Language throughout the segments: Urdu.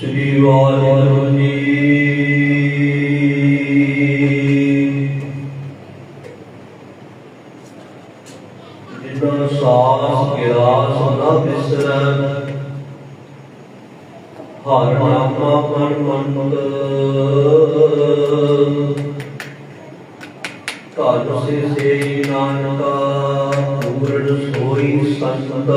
ਸ੍ਰੀ ਵਾਹਿਗੁਰੂ ਜੀ। ਜਿਨ੍ਹਾਂ ਸਾਸ ਗਿਰਾਸ ਨਾ ਬਿਸਰੈ ਹਰ ਨਾਮਾ ਮਨ ਮੰਤ ਧਨ ਸੇ ਸੇ ਨਾਨਕਾ, ਪੂਰਨ ਸੋਈ ਸੰਤ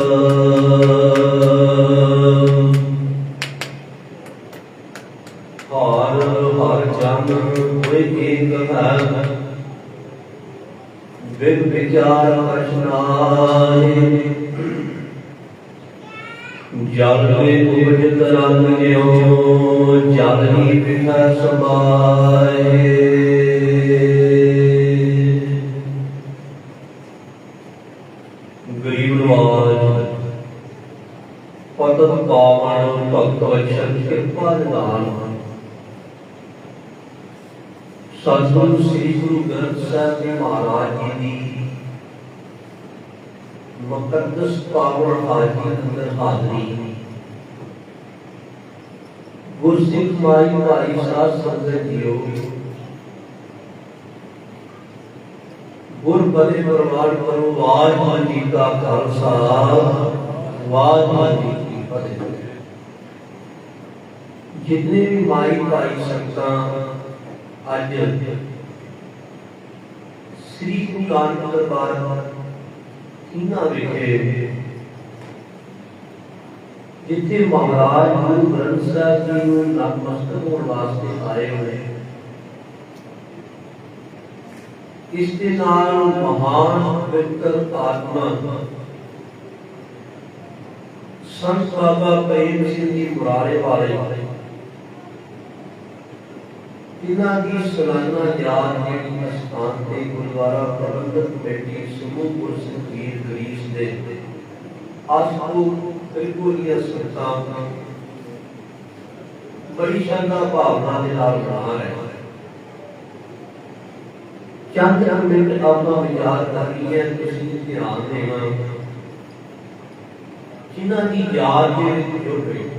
کاشن کے پردان ساتھوں سری گرو گرنتھ صاحب نے مہاراج جی دی مقدس پاور حاجی اندر حاضری گرسکھ مائی مائی ساتھ سمجھ دیو گر بڑے پروار پرو واج جی کا خالصہ واج ماں جی جتنے بھی مائی بھائی سنگتاں اج سری گرو نانک دربار تھینا ویکھے جتھے مہاراج گرو گرنتھ صاحب جی نو نتمستک ہون واسطے آئے ہوئے۔ اس کے نال مہان پوتر آتما سنت بابا پریم سنگھ جی مرارے والے جنہ کی سالانہ یاد جڑی مستان تے گلوارا پربندک کمیٹی سمو پر سنگیر گریش دے آج کو ترکولیا سکتا ہوں بڑی شاندہ بھاونا دے نال رہا ہے چاہتے ہم نے میں بیار کرنی ہے کسی کے آنے دینا جنہ کی یاد جڑی جو گئی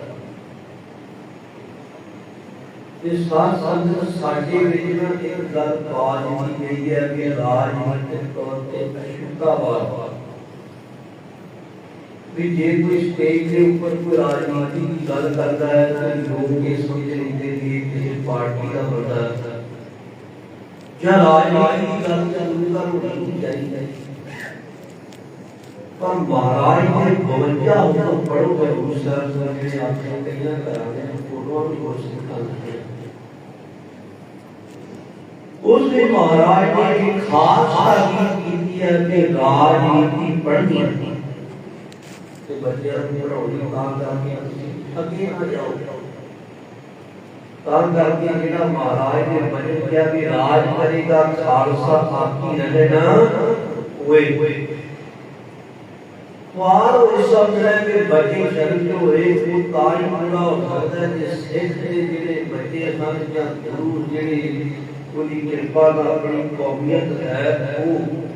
اس بات اندر ساڈے وچ ایک گل باز کی گئی ہے کہ راج منتر طور تے اشوکا بار بار بھی جے کوئی سٹیج دے اوپر کوئی راجنیتی کی گل کرتا ہے تو لوگ یہ سمجھ لیندے کہ یہ کسی پارٹی کا بڑھتا ہے۔ کیا راجنیتی کی گل چلو کا روڑا روٹین چاہیے۔ پر مہاراج کے بوجہ ہوتا پڑھو بھائی سر سر نے آپ نے کہنا کرانے۔ ہیں اس نے مہاراج نے ایک خاص تعلیم کی تھی ہے کہ راج نیتی پڑھنی ہے تو بچے اپنے پڑھوڑیوں کام کر کے اگے آ جاؤ۔ کام کر کے جڑا مہاراج نے بچے کیا کہ راج کرے گا خالصہ باقی رہے نا ہوئے۔ ہوئے خوار اور سمجھے کہ بچے شرط ہوئے، وہ کاج پورا ہو سکتا ہے کہ سے دے جڑے بچے سمجھ یا ضرور جڑے ਉਹਦੀ ਕਿਰਪਾ ਨਾਲ ਆਪਣੀ ਕੌਮੀਅਤ ਹੈ ਉਹ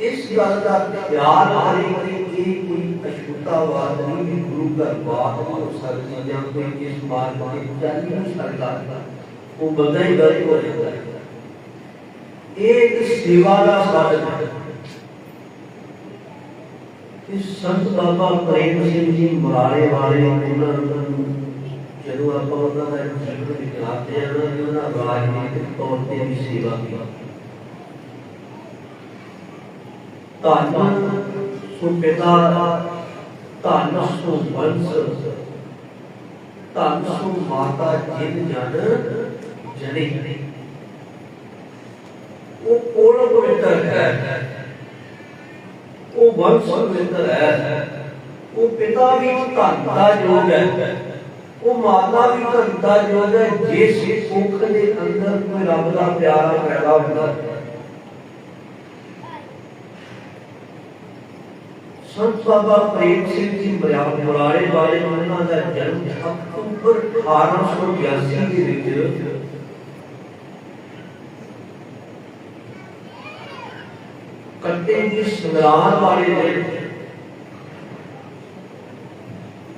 ਇਸ ਗੱਲ ਦਾ ਖਿਆਲ ਕਰੇ ਕਿ ਇਹ ਕੋਈ ਅਸ਼ੁੱਧਾਵਾਦ ਨਹੀਂ ਵੀ ਗੁਰੂ ਘਰ ਬਾਤ ਨਹੀਂ ਹੋ ਸਕਦੀ ਜਾਂ ਕੋਈ ਇਸ ਮਾਰਗ ਤੇ ਚੱਲ ਹੀ ਨਹੀਂ ਸਕਦਾ ਉਹ ਬੰਦਾ ਹੀ ਗਲਤ ਹੋ ਜਾਂਦਾ ਹੈ ਇਹ ਇੱਕ ਸੇਵਾ ਦਾ ਸਾਧਨ ਹੈ ਇਸ ਸੰਤ ਬਾਬਾ ਪ੍ਰੇਮ ਸਿੰਘ ਜੀ ਮੁਰਾਰੇ ਵਾਲੇ ਉਹਨਾਂ ਨੂੰ ਜਦੋਂ ਆਪਾਂ ਉਹਨਾਂ ਦਾ ਜੀਵਨ ਵਿਚਾਰਦੇ ਹਾਂ ਨਾ ਉਹਨਾਂ ਰਾਜਨੀਤਿਕ ਤੌਰ ਤੇ ਵੀ ਸੇਵਾ ਕੀਤੀ ਧੰਨ ਸੋ ਪਿਤਾ ਧੰਨ ਸੋ ਵੰਸ ਧੰਨ ਸੋ ਮਾਤਾ ਜਿਨ ਜਨ ਜਨੇ ਉਹ ਕੋਲ ਪਵਿੱਤਰ ਹੈ ਉਹ ਵੰਸ਼ ਪਵਿੱਤਰ ਹੈ ਉਹ ਪਿਤਾ ਵੀ ਧੰਨ ਦਾ ਯੋਗ ਹੈ وہ مانا بھی کرتا دیتا ہے جیسے سکھ کے اندر کوئی رابطہ پیارا پیدا ہوتا ہے سنت بابا پریم سنگھ جی مراڑے والے انہوں کا جنم اکتوبر 1882 کے وچ کٹے جی سنگران والے دن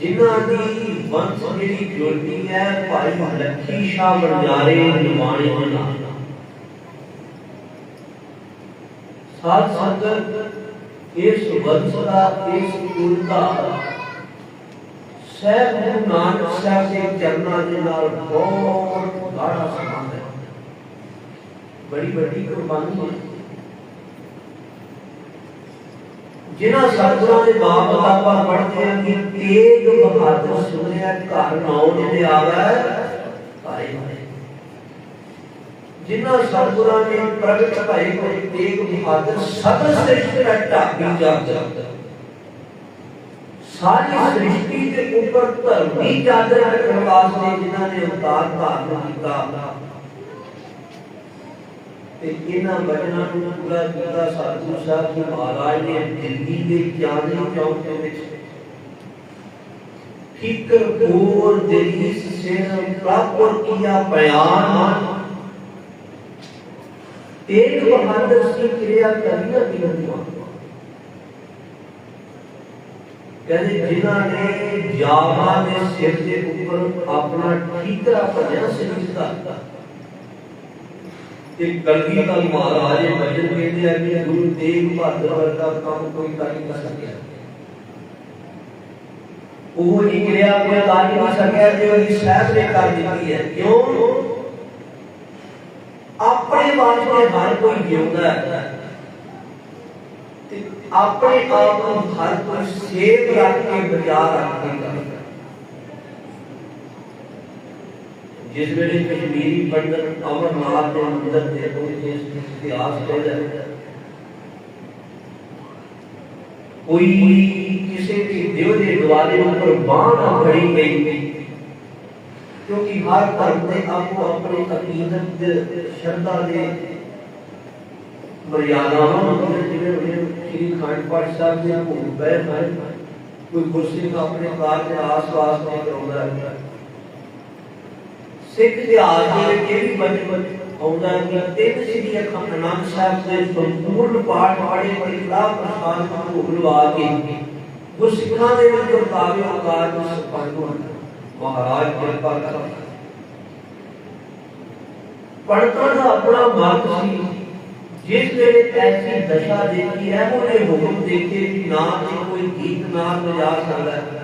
ਜਿਨ੍ਹਾਂ ਦੀ ਵੰਸ਼ ਜਿਹੜੀ ਜੁੜਦੀ ਹੈ ਭਾਈ ਲੱਖੀ ਸ਼ਾਹ ਬਣਜਾਰੇ ਨਿਵਾਣੇ ਦੇ ਨਾਲ ਸਾਧ ਸੰਗਤ ਇਸ ਵੰਸ਼ ਦਾ ਇਸ ਕੁਲ ਦਾ ਸਹਿਬ ਗੁਰੂ ਨਾਨਕ ਸਾਹਿਬ ਦੇ ਚਰਨਾਂ ਦੇ ਨਾਲ ਬਹੁਤ ਗਾੜਾ ਸੰਬੰਧ ਹੈ ਬੜੀ ਵੱਡੀ ਕੁਰਬਾਨੀ ਹੈ ਜਿਨ੍ਹਾਂ ਸਤਿਗੁਰਾਂ ਦੇ ਬਾਪ ਦਾਦਾ ਪੜ੍ਹਦੇ ਆ ਕਿ ਤੇਗ ਬਹਾਦਰ ਸੁਣਿਆ ਘਰ ਨਾਉ ਜਿਹਦੇ ਆਵੇ ਭਾਈ ਜਿਨ੍ਹਾਂ ਸਤਿਗੁਰਾਂ ਨੇ ਪ੍ਰਗਟ ਭਾਈ ਕੋਈ ਤੇਗ ਬਹਾਦਰ ਸਭ ਸ੍ਰਿਸ਼ਟ ਦਾ ਢਾਬੀ ਜਾਂਦਾ। ਸਾਰੀ ਸ੍ਰਿਸ਼ਟੀ ਦੇ ਉੱਪਰ ਧਰਮੀ ਚਾਦਰ ਰੱਖਣ ਵਾਸਤੇ ਜਿਨ੍ਹਾਂ ਨੇ ਅਵਤਾਰ ਧਾਰਨ ਕੀਤਾ। نے اپنا ٹھیکرا پڑھیا سے اپنے ہر کوئی جیوندا اپنے آپ ہر کوئی سیب رکھ کے بچا رکھ دیتا ہے جس ویلے کشمیری پنڈت امر ناتھ کے اندر تھے تو اس کی آس ہو جائے۔ کوئی کسی کی دیو دے دوارے اوپر باں نہ کھڑی گئی۔ کیونکہ ہر دھرم نے آپ کو اپنے عقیدت شردا دے مریاداواں جیسے شری کھانڈ پاٹ صاحب جی کو بہت کوئی کرسی کا اپنے کار کے آس پاس نہیں کراؤں ہے۔ ਸਿੱਖ ਇਤਿਹਾਸ ਦੇ ਵਿੱਚ ਇਹ ਵੀ ਬਚਪਨ ਆਉਂਦਾ ਹੈ ਕਿ ਤਿੰਨ ਸ੍ਰੀ ਅਖੰਡ ਸਾਹਿਬ ਦੇ ਸੰਪੂਰਨ ਪਾਠ ਪੜ੍ਹੇ ਤੇ ਕਲਾ ਪ੍ਰਸਾਦ ਨੂੰ ਭੋਗ ਲਵਾ ਕੇ ਗੁਰਸਿੱਖਾਂ ਦੇ ਵਿੱਚ ਵਰਤਾਵੇ ਆਕਾਰ ਨੂੰ ਸੰਪੰਨ ਹੋਣ ਮਹਾਰਾਜ ਕਿਰਪਾ ਕਰ ਪੜਤਾਂ ਦਾ ਆਪਣਾ ਮਤ ਸੀ ਜਿਸ ਵੇਲੇ ਐਸੀ ਦਸ਼ਾ ਦੇਖੀ ਹੈ ਉਹਨੇ ਹੁਕਮ ਦੇ ਕੇ ਵੀ ਨਾ ਤੇ ਕੋਈ ਗੀਤ ਨਾਲ ਵਜਾ ਸਕਦਾ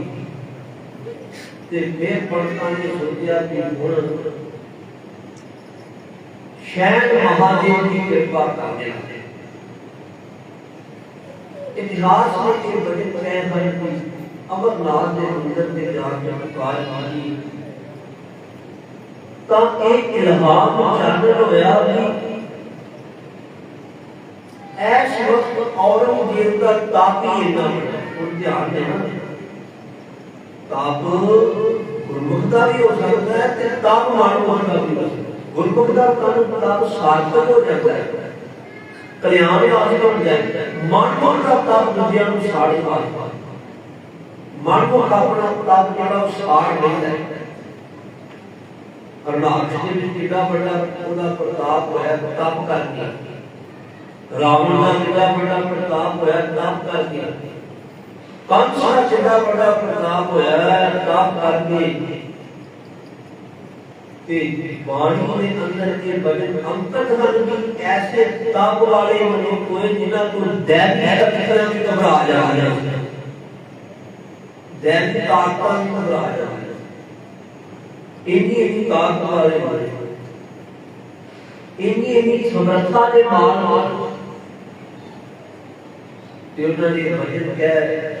تے بے پڑھتاں نے سوچیا کہ ہن شین مہادیو کی کرپا کر دینا اجلاس میں کے بڑے ترے بھائی کوئی امر نال دے اندر تے جا کے پار کی تا ایک الہام جانر ہویا بھی۔ ایس وقت اورنگزیب کا تاپی اتنا ہے ان دھیان دینا تب گرمکھتا بھی ہو سکتا ہے تے تب مانوہتا بھی ہو سکتا ہے۔ گرمکھتا تب سارتک ہو جاتا ہے۔ کلیان آخر بن جائے۔ مانوہتا تب دنیا نو ساڑے آخر مانوہتا اپنا تب جڑا ساڑ نہیں ہے کرناک جی بھی کیڑا بڑا انہاں پرتاپ ہویا تب کر کے راون دا کیڑا بڑا پرتاپ ہویا تب کر کے پانچوں سا جڑا بڑا پرنام ہویا ہے؟ تاپ کر کے۔ تے بانی دے اندر کے بدن ہم تک ہر بھی ایسے تاپ والے ہونے کوئی جنہاں کو دین ہے طرح کی گھبرا جا رہے ہیں دین کی طاقتاں کی گھبرا جا رہے ہیں انی انی طاقت والے ہونے انی سمرتہ دے مال ہونے تے انہاں بجن کہہ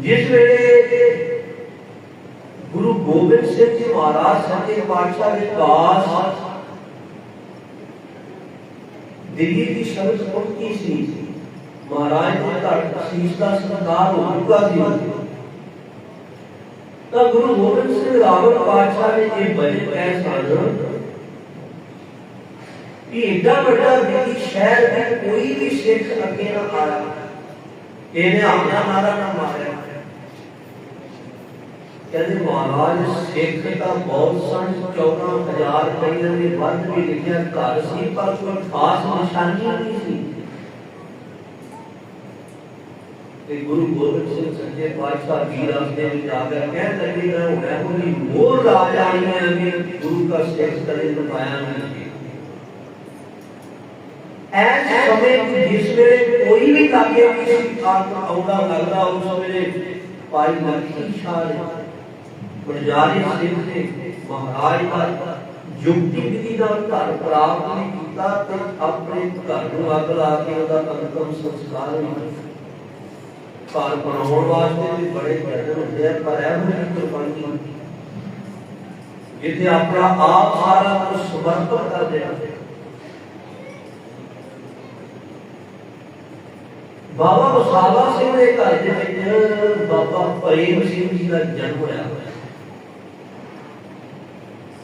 جس ویلے گرو گوبند سنگھ جی مہاراج سچے پاٹشاہ کے پاس دلی کی شمس کی سی، مہاراج نے گھر تشیش کا ستکار ہو چکا سی۔ تو گرو گوبند سنگھ راول پاٹشاہ نے یہ بجے پہ سازن کہ ایڈا بڑا دلی شہر میں کوئی بھی شیخ اکینا نہ آ رہا یہ نے آمنا مارا نہ مارے ਕਹਿੰਦੇ ਮਹਾਰਾਜ ਸਿੱਖ ਤਾਂ ਬਹੁਤ ਸਨ 14000 ਕਈਆਂ ਦੇ ਵੱਧ ਵੀ ਲਿਖਿਆ ਘਰ ਸੀ ਪਰ ਕੋਈ ਖਾਸ ਨਿਸ਼ਾਨੀ ਨਹੀਂ ਸੀ ਤੇ ਗੁਰੂ ਗੋਬਿੰਦ ਸਿੰਘ ਸੱਚੇ ਪਾਤਸ਼ਾਹ ਵੀਰ ਆਪਣੇ ਵਿੱਚ ਆ ਕੇ ਕਹਿ ਲੱਗੇ ਨਾ ਹੋਣਾ ਕੋਈ ਮੋਰ ਲਾ ਜਾਣੀ ਹੈ ਕਿ ਗੁਰੂ ਦਾ ਸਿੱਖ ਕਦੇ ਨਪਾਇਆ ਨਹੀਂ ਐਸ ਸਮੇਂ ਵਿੱਚ ਜਿਸ ਵੇਲੇ ਕੋਈ ਵੀ ਲਾਗੇ ਕਿਸੇ ਆਤਮਾ ਆਉਂਦਾ ਲੱਗਦਾ ਉਸ ਵੇਲੇ ਭਾਈ ਲਖੀ ਸ਼ਾਹ ਨੇ ਗੁਰਜਾਰੀ ਸਿੰਘ ਨੇ ਮਹਾਰਾਜ ਦਾ ਯੁਕਤੀ ਵਿਧੀ ਨਾਲ ਘਰ ਪ੍ਰਾਪਤ ਨਹੀਂ ਕੀਤਾ ਤੇ ਆਪਣੇ ਘਰ ਨੂੰ ਅੱਗ ਲਾ ਕੇ ਉਹਦਾ ਅੰਤਮ ਸੰਸਕਾਰ ਵੀ ਘਰ ਬਣਾਉਣ ਵਾਸਤੇ ਵੀ ਬੜੇ ਯਤਨ ਹੁੰਦੇ ਆ, ਪਰ ਇਹ ਨਹੀਂ ਕੁਰਬਾਨੀ ਜਿੱਥੇ ਆਪਣਾ ਆਪ ਸਾਰਾ ਕੁਝ ਸਮਰਪਿਤ ਕਰ ਦੇਣਾ ਬਾਬਾ ਮਸਾਲਾ ਸਿੰਘ ਦੇ ਘਰ ਦੇ ਵਿੱਚ ਬਾਬਾ ਪ੍ਰੇਮ ਸਿੰਘ ਜੀ ਦਾ ਜਨਮ ਹੋਇਆ।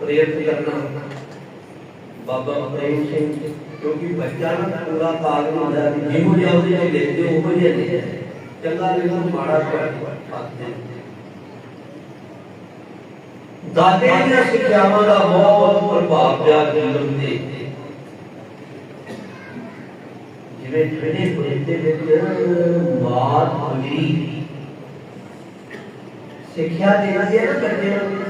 ਪ੍ਰੇਰਿਤ ਕਰਨਾ ਬਾਬਾ ਪ੍ਰੇਮ ਸਿੰਘ ਕਿਉਂਕਿ ਬੱਚਾ ਨਾ ਪੂਰਾ ਪਾਗਲ ਹੁੰਦਾ ਹੈ ਜਿਹੋ ਜਿਹਾ ਉਹਦੇ ਚ ਲਿਖਦੇ ਉਹ ਜਿਹਾ ਨਹੀਂ ਚੰਗਾ ਲਿਖੋ ਮਾੜਾ ਪੜ੍ਹਦੇ ਦਾਦੇ ਦੀਆਂ ਸਿੱਖਿਆਵਾਂ ਦਾ ਬਹੁਤ ਪ੍ਰਭਾਵ ਪਿਆ ਜੀਵਨ ਤੇ ਜਿਵੇਂ ਜਿਹੜੇ ਪੁਰਿਤ ਦੇ ਵਿੱਚ ਮਾਤ ਅੰਗਰੀ ਸਿੱਖਿਆ ਦੇਣਾ ਹੈ ਨਾ ਬੱਚੇ ਨੂੰ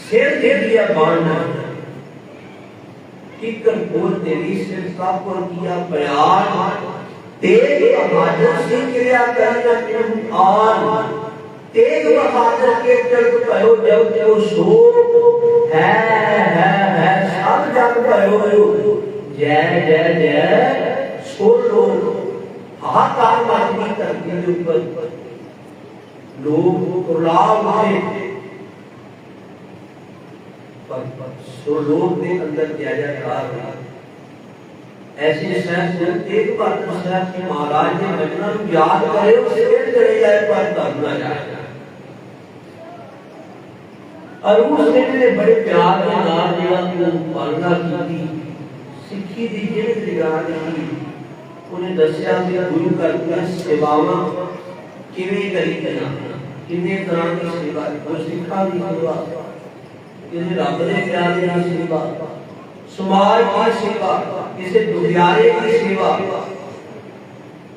سر دے دیا باندھنا کر کو تیری سر کا پر کیا پیار تیز بہادر سے کریا کرنا تم آن تیز بہادر کے چل پہو جب جو سو ہے ہے ہے، سب جب پہو جو جے جے جے سو لو۔ ہاتھ آن مانگی کر کے اوپر لوگ رلاو سے سو لوگ نے اندر کیا جا رہا ایسی سینس جن ایک بار مسئلہ کی مہاراج نے مجنہ تو یاد کرے اسے ایک کرے جائے پر کرنا جائے عروس نے میرے بڑے پیار کے نام دیا کہ وہ پالنا کی تھی سکھی دی، جن نگاہ نے کی انہیں دسیا کہ گرو کر کے سیواواں کیویں کری کرنا کنے طرح کی سیوا کو سکھا دی سیوا۔ انہیں رب نے پیار دینا سیوا سماج کی سیوا کسی دنیارے کی سیوا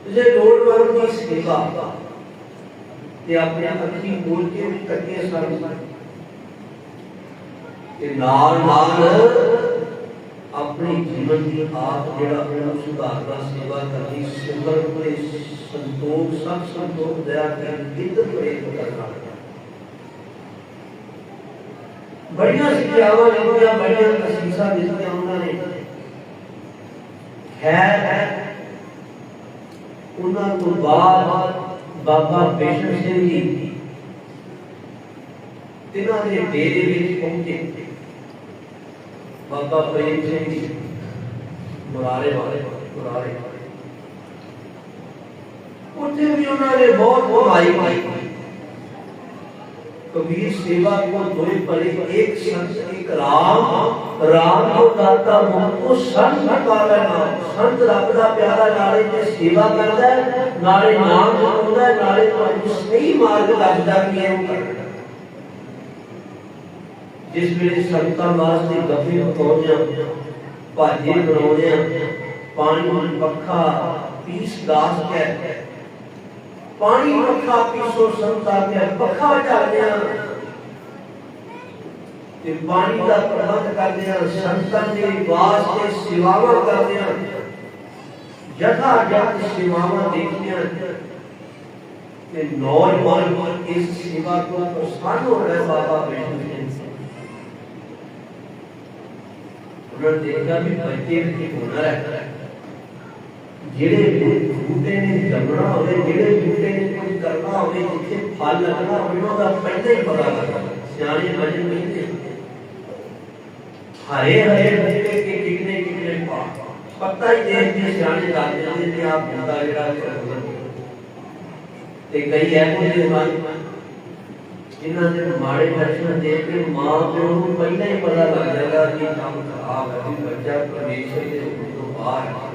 کسی لوڑ مند کی سیوا تے اپنے اکھی بول کے کٹیاں سارے تے نال نال اپنی جیون کی آپ جڑا اس سدھارنا سیوا کرنی سمر پڑے سنتوک، سب سنتوک، دیا کریں بدت پڑے کرنا بڑیاں سکھیاواں لیتیاں بڑیاں تسیساں دیتیاں انہاں نے۔ خیر انہاں تو بعد بابا بیشن سنگھ جی تنہاں دے ڈیرے وچ پہنچے۔ بابا پریم سنگھ جی مرارے والے مرارے والے۔ اوتھے بھی انہاں نے بہت بھلائی پائی کبیر سیوا کو دوئے پڑے ایک سنت اکرام رام کو داتا مہت کو سنت کالا نام سنت رب دا پیارا نارے کے سیوا کرتا ہے، نارے نام جپدا ہے، نارے تو اس نے ہی لگتا کیا ہوں گا جس ویلے سنتا ماس دی گفے پہنچیا بھاجے جا پانی پکھا، پیس گاس کے پانی بکھا پیسو سمتا دیا بکھا جا دیا کہ پانی دا پرمت کر دیا سنتن دی کے سیواواں کر دیا جگہ جگہ سیواواں دیکھ دیا کہ نوجوان اس سیوا کو پسکان ہو رہا ہے بابا بیٹھے انہوں نے دیکھا بھی بچے کی رہتا ہے۔ جڑے بوٹے نے جمنا ہوئے جڑے بوٹے نے کچھ کرنا ہوئے جتنے پھل لگنا انہوں کا پہلے ہی پتا کرنا سیانے بجے نہیں دے ہرے ہرے بوٹے کے کتنے کتنے پتہ ہی دیکھ کے سیانے ڈال دیں کہ آپ بندہ جڑا تے کئی ہے ایسے دماغ جنہوں نے ماڑے بچوں دیکھ کے ماں پیو کو پہلے ہی پتا لگ جائے کہ کام خراب ہے بچہ پرمیشور کے حکم تو باہر ہے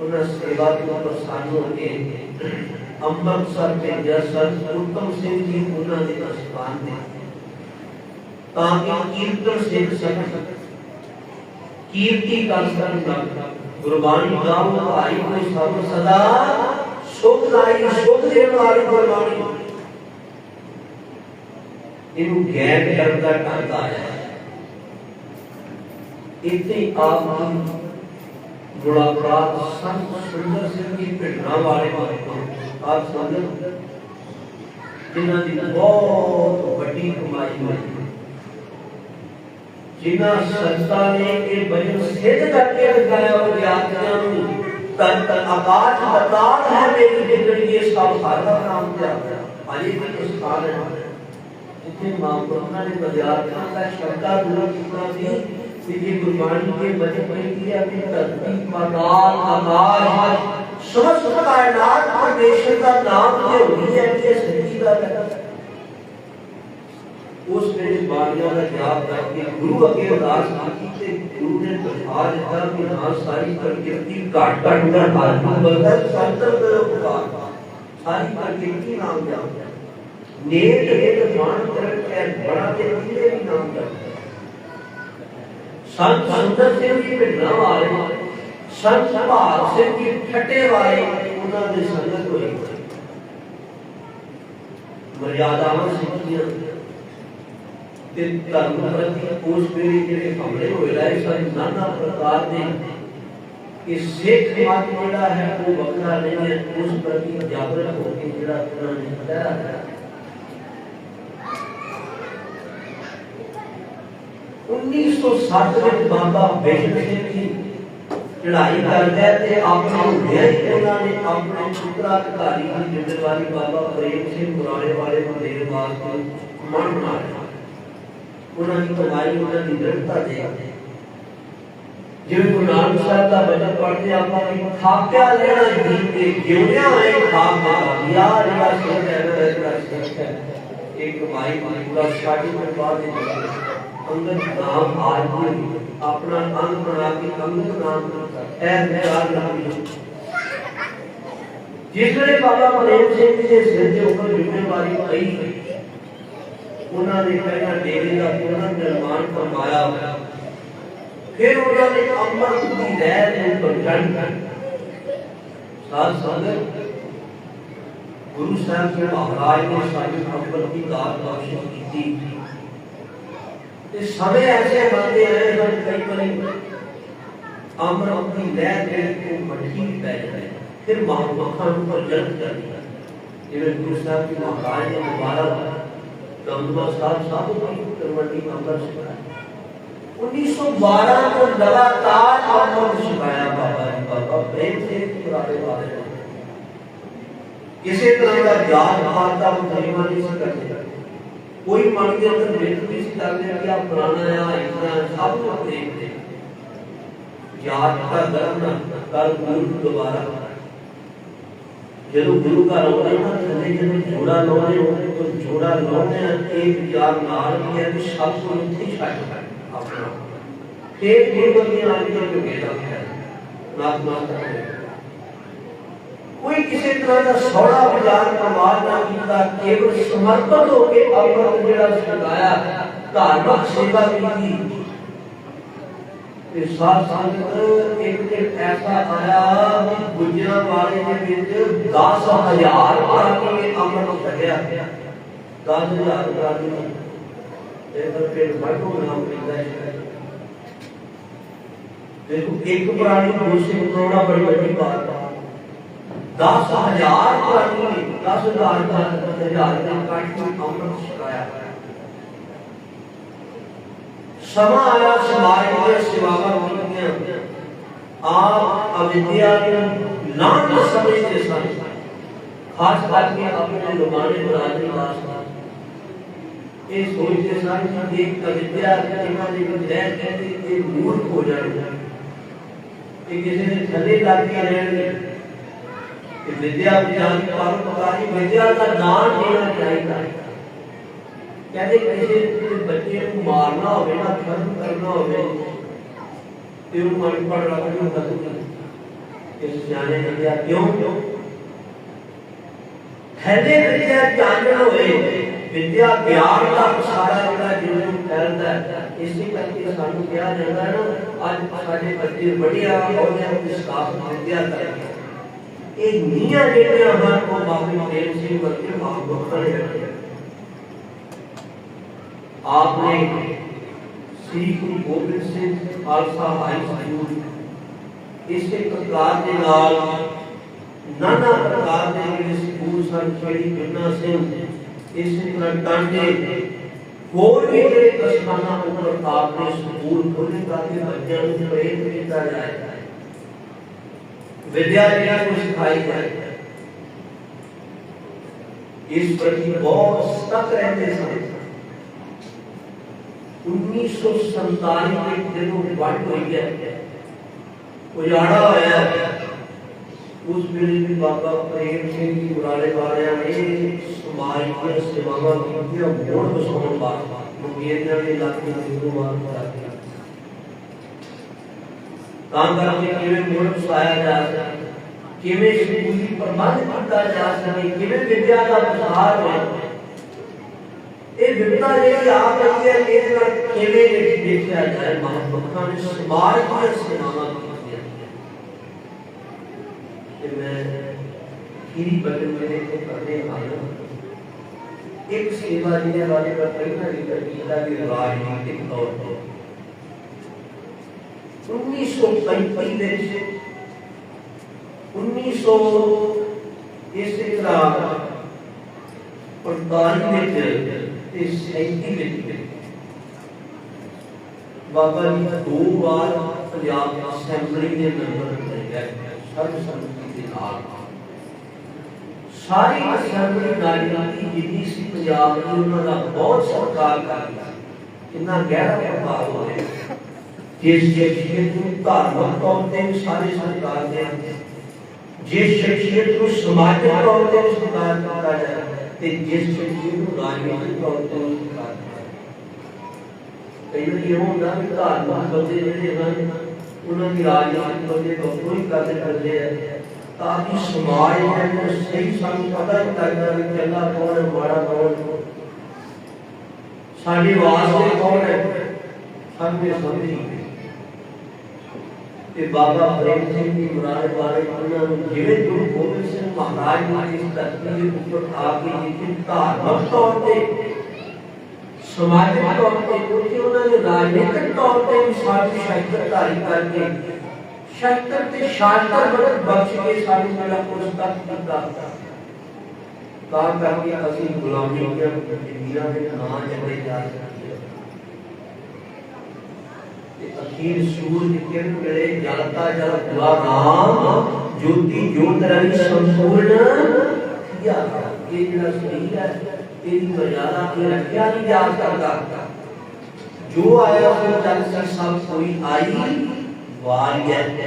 ਪਹਿਲੋਂ ਉਹਨਾਂ ਸੇਵਾ ਤੋਂ ਪ੍ਰਸੰਨ ਹੋ ਕੇ ਅੰਮ੍ਰਿਤਸਰ ਦੇ ਜਸਨ ਉਤਮ ਸਿੰਘ ਜੀ ਉਹਨਾਂ ਦੇ ਅਸਥਾਨ ਤੇ ਤਾਂ ਕਿ ਕੀਰਤਨ ਸਿੱਖ ਸਕਣ ਕੀਰਤੀ ਕਰ ਸਕਣ ਗੁਰਬਾਣੀ ਗਾਉ ਭਾਈ ਕੋਈ ਸਭ ਸਦਾ ਸੁਖ ਲਾਈ ਸੁਖ ਦੇਣ ਵਾਲੀ ਗੁਰਬਾਣੀ ਇਹਨੂੰ ਗੈਰ ਕਰਨ ਦਾ ਢੰਗ ਆਇਆ ਇੱਥੇ ਆਪ ਜੀ ملاقات سن سندر سے کی پیڑنا والے ملاقات سنت جنہ دی بہت بڑی کمائی ہوئی۔ ہے جنہ سنتا نے کے بجن سید کر کے رکھایا اور جاتیاں تن تن آباد بتاد ہے میری زندگی اس کا سارا کام کیا علی بن استاد ہے۔ جتنے ماں نے بجار کھانا ہے شرکا دور کی کتنا دیئے لیے قربانی کے بجے بدلے کے لیے اپنی تقدیب مکان مکان سمجھ سمجھ کائنات پر پیشے کا نام کے ہوئی ہے کہ یہ زندگی ہے۔ اس نے اس باریاں نے جواب کر کے گروہ کے اداس کی تے گروہ نے بتا دیتا کہ ہاں ساری پرکرتی کاٹ کاٹ کر حالوں بدل سنتر کرو پکار ساری پرکرتی نام جاؤ نیک نیک مان کر کے بڑا کے لیے بھی نام جاؤ سنت سندر سے بھی ملنا والے سنت بھار سے بھی پھٹے والے انہوں نے سندر سنگت ہوئی مریاداواں سیکھیاں تے کی پرتی اس کے جڑے حملے ہوئے لائے سن، نانا پرکار دے۔ کہ سکھ بات جڑا ہے، وہ وکرا نہیں ہے، اس پرتی جاگرک ہو کے جڑا انہوں نے ہے۔ سو ساتھ رہے بابا بیٹھ رہے تھے چڑھائی کر گئے تھے آپ نے دیکھ کے انہوں نے آپ نے چھترہ کے تاریخ ہم جنرے والی بابا قریب سے قرارے والے مدیر بات کو مر مر مر مر انہوں نے تمہاری انہوں نے دردتا دیا تھے جب انہوں نے آپ سے اللہ بجل پڑھتے ہیں آپ نے کھاپ کیا لینا جی دین کے گیونے آئے کھاپ کیا لینا ہے یا ریلا سکتا ہے۔ ایک مائی مائی مائی مائی مائی مائی مائی اندر کام آج بھی اپنا تن بنا کے اندر کام اے بیدار نبی جس نے بابا پریم سنگھ کے سر کے اوپر ذمہ داری پائی انہوں نے پہلا ڈیرے کا پورن نرمان فرمایا پھر انہوں نے امر کی رہ کو پرچن ساتھ ساتھ گرو صاحب کے مہاراج نے ساری محبت کی داد بخش کی ہمیں ایسے باتیں آئے ہیں ہم کئی کریں گے ہم اپنی لے لے کو مٹھی پہ جائے پھر مخان پر جلد کر دیا جب گرو صاحب کی مہاراج نے مبارک ہوا گمبا صاحب صاحب کی کروٹی نمبر سے کرایا انیس سو بارہ کو لگاتار آپ کو سکھایا بابا جی بابا پریم سے پرانے والے کسی طرح کا جان بھارتا مسلمان جی سے کرتے رہے کوئی پانی کے اندر مل بھی ڈال دیں کہ کیا پرانا ہے یا طرح سب کو دیکھ دیں یاد کا گرم کل گرو دوبارہ۔ جب گرو کا رونا نہ چلے جب جھوڑا لونے ہو تو جھوڑا لونے ایک یار نار بھی ہے تو سب کو نہیں چھاڑ اپنا۔ ایک بھی بندی آدمی جو گیلا ہے۔ نات نات کرتے ہیں کوئی کسی طرح کا سوڑا بازار پرواز نہ کیتا، کیول سمرپن ہو کے اپنا جڑا سجایا دھارمک سیدہ کی تے ساتھ ساتھ ایک دن ایسا آیا گجرا والے دے وچ 10000 راتی نے امن کٹیا۔ 10000 راتی تے پھر مائکو نام پیدا ہے۔ دیکھو، ایک پرانی دوسری کروڑا بڑی بڑی بات۔ ہے دس ہزار دس ہزار ہزار شکایا سما آیا سماج کے سیواوا ہونے آپ اویدیا نام سمجھتے سن خاص کر کے اپنے زمانے برانے واسطے یہ سوچتے سن کہ ایک اویدیا انہوں جی نے رہ رہ کے مورت ہو جائے۔ کہ کسی نے تھلے لگ کے رہن گے ਜਾਣਗੇ ਇਹ ਕਿਸੇ ਦੇ ਥੱਲੇ ਲੱਗ ਕੇ ਰਹਿਣਗੇ ਕਿ ਵਿਦਿਆ ਵਿਚਾਰ ਪਰਪਕਾਰੀ ਵਿਦਿਆ ਦਾ ਦਾਨ ਦੇਣਾ ਚਾਹੀਦਾ ਹੈ ਕਹਿੰਦੇ ਕਿਸੇ ਦੇ ਬੱਚੇ ਨੂੰ ਮਾਰਨਾ ਹੋਵੇ ਨਾ ਖਤਮ ਕਰਨਾ ਹੋਵੇ ਤੇ ਉਹ ਮਨ ਪੜ ਰੱਖ ਕੇ ਖਤਮ ਇਸ ਸਿਆਣੇ ਨੇ ਕਿਹਾ ਕਿਉਂ ਕਿਉਂ ਥੈਲੇ ਵਿਦਿਆ ਜਾਣਨ ਹੋਏ ਵਿਦਿਆ ਗਿਆਨ ਦਾ ਸਾਰਾ ਜਿਹੜਾ ਜਿਹਨੂੰ ਫੈਲਦਾ ਹੈ ਇਸੇ ਕਰਕੇ ਸਾਨੂੰ ਕਿਹਾ ਜਾਂਦਾ ਹੈ ਨਾ ਅੱਜ ਸਾਡੇ ਬੱਚੇ ਵੱਡੀਆਂ کہ نیہ لیتے اگر کو باقی تیل کر کے باقی کو کھڑے آپ نے سری گرو گوبند خالصہ ہائی اسکول اس کے قطار کے نال نانا قطار دے جڑے سکول سن شری گنا سنگھ اس طرح ٹانڈے کوئی بھی جڑے اوپر آپ نے سکول کھولے تاکہ بچوں کو پرہیز دیتا جائے ਜਾਏ ਵਿਦਿਆ ਜਿਹੜਾ ਨੂੰ ਸਿਖਾਈ ਜਾਏ ਇਸ ਪ੍ਰਤੀ ਬਹੁਤ ਸਤਕ ਰਹਿੰਦੇ ਸਨ 1947 ਵਿੱਚ ਜਦੋਂ ਵੰਡ ਹੋਈ ਹੈ ਉਜਾੜਾ ਹੋਇਆ ਉਸ ਵੇਲੇ ਵੀ ਬਾਬਾ ਪ੍ਰੇਮ ਸਿੰਘ ਜੀ ਮੁਰਾਲੇ ਵਾਲਿਆਂ ਨੇ ਸਮਾਜ ਦੀਆਂ ਸੇਵਾਵਾਂ ਕੀਤੀਆਂ ਮੋੜ ਵਸਾਉਣ ਵਾਸਤੇ ਮੁਕੇਰੀਆਂ ਦੇ ਇਲਾਕੇ ਦੇ ਗੁਰੂਵਾਰ ਕਰਾਇਆ ਤਾਂ ਕਰਕੇ ਕਿਵੇਂ ਮੋੜ ਵਸਾਇਆ ਜਾ ਸਕੇ ਕਿਵੇਂ ਸਕੂਲੀ ਪ੍ਰਬੰਧ ਕੀਤਾ ਜਾ ਸਕੇ ਕਿਵੇਂ ਵਿਦਿਆ ਦਾ ਪ੍ਰਸਾਰ ਹੋਵੇ ਇਹ ਵਿਪਤਾ ਜਿਹੜੀ ਆ ਰਹੀ ਹੈ ਇਹ ਨਾਲ ਕਿਵੇਂ ਦੇਖਿਆ ਜਾਏ ਮਹਾਂਪੁਰਖਾਂ ਨੇ ਸਮਾਜ ਦੀਆਂ ਸੇਵਾਵਾਂ ਕੀਤੀਆਂ ਤੇ ਮੈਂ ਖੀਰੀ ਬਦਲ ਮੇਰੇ ਕੋ ਕਰਨੇ ਆਇਆ ਇੱਕ ਸੇਵਾ ਜਿਹਦੇ ਬਾਰੇ ਮੈਂ ਪਹਿਲਾਂ ਹੀ ਕੀਤਾ ਕਿ ਰਾਜਨੀਤਿਕ ਤੌਰ ਤੇ انیس سو پہلے سے انیس سو اٹھانوے بابا جی دو بار پنجاب اسمبلی کے ممبر بنے سمتی کے نام ساری اسمبلی ناگرانی جنی سی پنجاب کی انہوں کا بہت سرکار کا کتنا گہرا پربھاؤ ہوا ہے ਗਹਿਰਾ ਪ੍ਰਭਾਵ ਹੋਇਆ ਜਿਸ ਸ਼ਖਸੀਅਤ ਨੂੰ ਧਾਰਮਿਕ ਤੌਰ ਤੇ ਵੀ ਸਾਰੇ ਸਤਿਕਾਰ ਦੇ ਜਿਸ ਸ਼ਖਸੀਅਤ ਨੂੰ ਸਮਾਜਿਕ ਤੌਰ ਤੇ ਵੀ ਸਤਿਕਾਰ ਦਿੱਤਾ ਜਾਏ ਤੇ ਜਿਸ ਸ਼ਖਸੀਅਤ ਨੂੰ ਰਾਜਨੀਤਿਕ ਤੌਰ ਤੇ ਵੀ ਸਤਿਕਾਰ ਦਿੱਤਾ ਜਾਏ ਕਈ ਵਾਰੀ ਇਹ ਹੁੰਦਾ ਵੀ ਧਾਰਮਿਕ ਬੰਦੇ ਜਿਹੜੇ ਹਨ ਉਹਨਾਂ ਦੀ ਰਾਜਨੀਤਿਕ ਬੰਦੇ ਤੋਂ ਕੋਈ ਕਦਰ ਕਰਦੇ ਆ ਤਾਂ ਕਿ ਸਮਾਜ ਦੇ ਅੰਦਰ ਸਹੀ ਸਾਨੂੰ ਪਤਾ ਨਹੀਂ ਲੱਗਦਾ ਵੀ ਚੰਗਾ ਕੌਣ ਹੈ ਮਾੜਾ ਕੌਣ ਹੈ ਸਾਡੇ ਵਾਸਤੇ ਕੌਣ ਹੈ ਸਾਡੇ ਸਮਝੀ ਤੇ ਬਾਬਾ ਪ੍ਰੇਮ ਸਿੰਘ ਦੀ ਮੁਰਾਦ ਬਾਰੇ ਉਹਨਾਂ ਨੂੰ ਜਿਵੇਂ ਗੁਰੂ ਗੋਬਿੰਦ ਸਿੰਘ ਮਹਾਰਾਜ ਨੇ ਇਸ ਧਰਤੀ ਦੇ ਉੱਪਰ ਆ ਕੇ ਜਿੱਥੇ ਧਾਰਮਿਕ ਤੌਰ ਤੇ ਸਮਾਜਿਕ ਤੌਰ ਤੇ ਕਿਉਂਕਿ ਉਹਨਾਂ ਨੇ ਰਾਜਨੀਤਿਕ ਤੌਰ ਤੇ ਵੀ ਸਾਡੀ ਸ਼ਾਸਤਰ ਧਾਰੀ ਕਰਕੇ ਸ਼ਾਸਤਰ ਤੇ ਸ਼ਾਸਤਰ ਬਦਲ ਬਖਸ਼ ਕੇ ਸਾਨੂੰ ਜਿਹੜਾ ਪੁਰਸਕਾਰ ਦਿੱਤਾ ਤਾਂ ਕਰਕੇ ਅਸੀਂ ਗੁਲਾਮੀ ਦੀਆਂ ਜ਼ਮੀਨਾਂ ਦੇ ਨਾਂ ਜੜੇ ਜਾ ਸਕਦੇ اخیر سور نکل کرے جلتا جلتا رام جوتی جوت رہی سمسورن کیا کہا یہ جنہ صحیح ہے، تیری مجانا کی رکھیا نہیں جا سکتا جو آیا وہ جل سر سب کوئی آئی واریت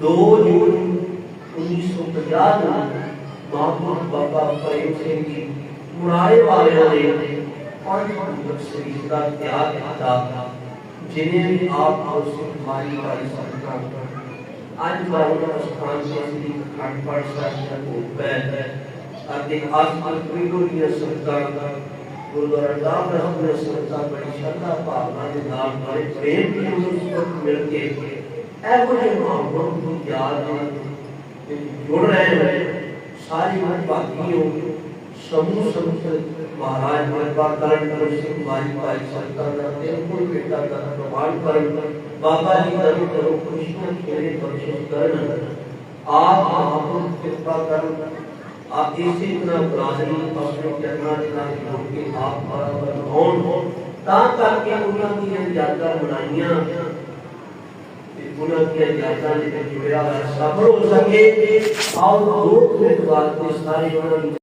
دو جون انیس سو پجاد مہمہ بابا پریو سے کی جی، مرائے والے ہوئے پانچ پانچ سے اس کا کیا کہتا تھا جنہیں آپ اور ہماری باری سرکار آج بارونا اسکان سنسی کھان پر سرکار کو بید ہے۔ آتے آس پر پیلو لیا سرکار کا گردور دام رحم نے سرکار پر انشاءاللہ پاکان دام پر پریم کی حضور پر مل کے اے مجھے محبت کو یاد آنے جڑ رہے ہیں، ساری ہماری باقی ہوگی۔ سمو سمو مہاراج مربا کرن کرن سے مائی پائی سلطا کرن دے کوئی بیٹا کرن روان کرن بابا جی کرو کرو کرشن کھیلے بخشش کرن آپ محبوب فقہ کرن آپ اسی طرح برادری اپنے کرنا دینا جو کہ آپ برابر ہون ہون تا کر کے انہوں کی زیادہ بنائیاں انہاں کی زیادہ لے کے جڑیا صبر ہو سکے اور دو کے بعد سارے انہاں